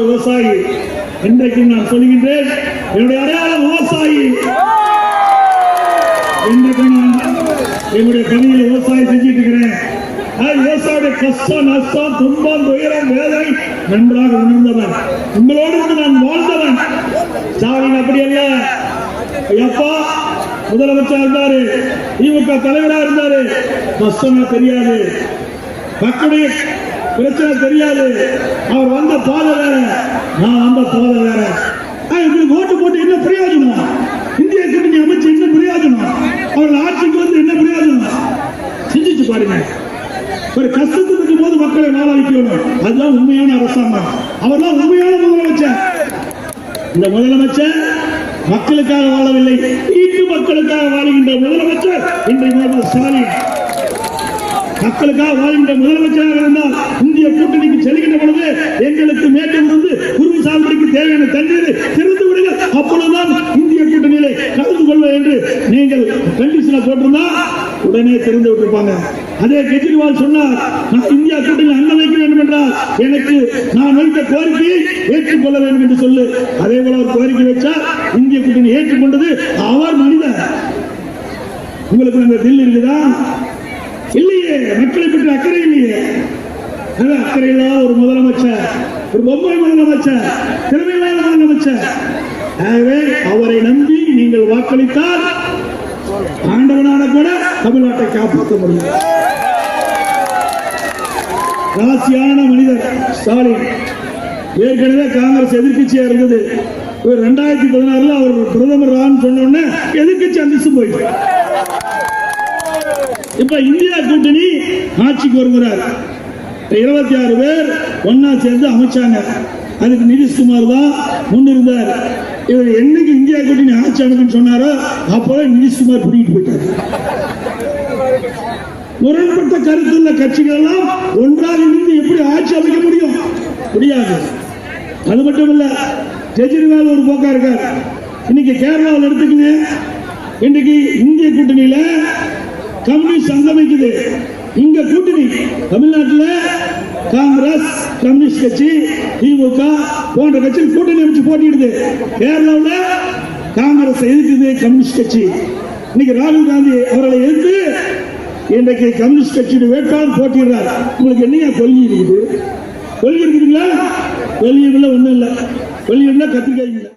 ஒரு விவசாயி. இன்றைக்கு நான் சொல்கின்றேன் என்னுடைய அடையாளம் விவசாயி. இன்றைக்கு நான் என்னுடைய பணியில் விவசாயம் செஞ்சிட்டு இருக்கிறேன். விவசாயிய கஷ்டம் நஷ்டம் துன்பம் துயரம் வேதனை நன்றாக உணர்ந்தவன். உங்களோடு நான் வாழ்ந்தவன். ஸ்டாலின் அப்படி அல்ல. எப்பா முதலமைச்சர் இருந்தாரு திமுக தலைவரா இருந்தாரு. கஷ்டமா தெரியாது. மக்களுடைய பிரச்சனை தெரியாது. அவர் வந்த பாதை வேற நான் வந்த பாதை வேற. ஆ, இவங்களுக்கு ஓட்டு போட்டு என்ன பிரயோஜனம்? இந்திய கூட்டணி அமைச்சு என்ன பிரயோஜனம்? அவர்கள் ஆட்சிக்கு வந்து என்ன பிரயோஜனம்? சிந்திச்சு பாருங்க. ஒரு கஷ்டத்துக்கு இருக்கும் போது மக்களை வாழடிக்கணும் அதுதான் உண்மையான அரசாங்கம். அவர்தான் உண்மையான முதலமைச்சர். இந்த முதலமைச்சர் மக்களுக்காக வாழவில்லை. வீட்டு மக்களுக்காக வாழுகின்ற முதலமைச்சர் இன்றைய ஸ்டாலின். மக்களுக்காக வாழ்கின்ற முதலமைச்சராக இருந்தால் இந்திய கூட்டணிக்கு செல்கின்ற பொழுது எங்களுக்கு மேட்டிலிருந்து குருவி சாகுபடிக்கு தேவையான தண்ணீரை திறந்து விடுங்கள். அப்பொழுதுதான் இந்திய கூட்டணியிலே கலந்து கொள்வோம் என்று நீங்கள் கண்டிஷனை போட்டிருந்தா உடனே திறந்து விட்டுருப்பாங்க. அதே கெஜ்ரிவால் சொன்னார் நான் இந்தியா கூட்டணி அண்ணன் வைக்க வேண்டும் என்றால் எனக்கு நான் வைத்த கோரிக்கையை ஏற்றுக்கொள்ள வேண்டும் என்று சொல்லு. அதே போல ஒரு கோரிக்கை வச்சா இந்திய கூட்டணி ஏற்றுக்கொண்டது அவர் மனிதர். உங்களுக்கு அந்த தில் இருக்குதா? இல்லையே மக்களை பற்றி அக்கறை இல்லையே. அது ஒரு முதலமைச்சர் ஒரு பொம்மை முதலமைச்சர் திறமையில்லாத முதலமைச்சர். ஆகவே அவரை நம்பி நீங்கள் வாக்களித்தால் ஆண்டவனான கூட தமிழ்நாட்டை காப்பாற்ற முடியும். ராசியான மனிதர் ஸ்டாலின். ஏற்கனவே காங்கிரஸ் எதிர்கட்சியா இருந்தது. இவர் ரெண்டாயிரத்தி பதினாறுல அவர் பிரதமர் ஆன்னு சொன்ன உடனே எதிர்க்கட்சி அந்தஸ்து போயிட்டு இப்ப இந்தியா கூட்டணி ஆட்சிக்கு வருகிறார். இருபத்தி ஆறு பேர் ஒன்னா சேர்ந்து அமைச்சாங்க. அதுக்கு நிதிஷ்குமார் தான் முன்னிருந்தார். இவர் என்னைக்கு இந்தியா கூட்டணி ஆட்சி அமைக்குன்னு சொன்னாரோ அப்போதான் நிதிஷ்குமார் பிடிக்கிட்டு போயிட்டார். முரண்பட்ட கருத்துள்ள கட்சிகள் எல்லாம் ஒன்றாக இருந்து எப்படி ஆட்சி அமைக்க முடியும்? முடியாது. அது மட்டும் இல்ல கெஜ்ரிவால் ஒரு போக்கா இருக்கார். இன்னைக்கு கேரளாவில் எடுத்துக்கங்க. இன்னைக்கு இந்திய கூட்டணியில கம்யூனிஸ்ட் அங்கமைக்குது இங்க கூட்டணி. தமிழ்நாட்டில் காங்கிரஸ் கம்யூனிஸ்ட் கட்சி திமுக போன்ற கட்சி கூட்டணி அமைச்சு போட்டிடுது கேரளாவில் காங்கிரஸ் எதிர்க்குது கம்யூனிஸ்ட் கட்சி. இன்னைக்கு ராகுல் காந்தி அவர்களை எதிர்த்து இன்றைக்கு கம்யூனிஸ்ட் கட்சியுடைய வேட்பாளர் போட்டிடுறார் உங்களுக்கு என்னங்க கொள்கை இருக்குது? கொள்கை இருக்குதுங்களா? கொள்கை இல்லை இல்லை. கொள்கை இல்லை கத்திரிக்காய் இல்லை.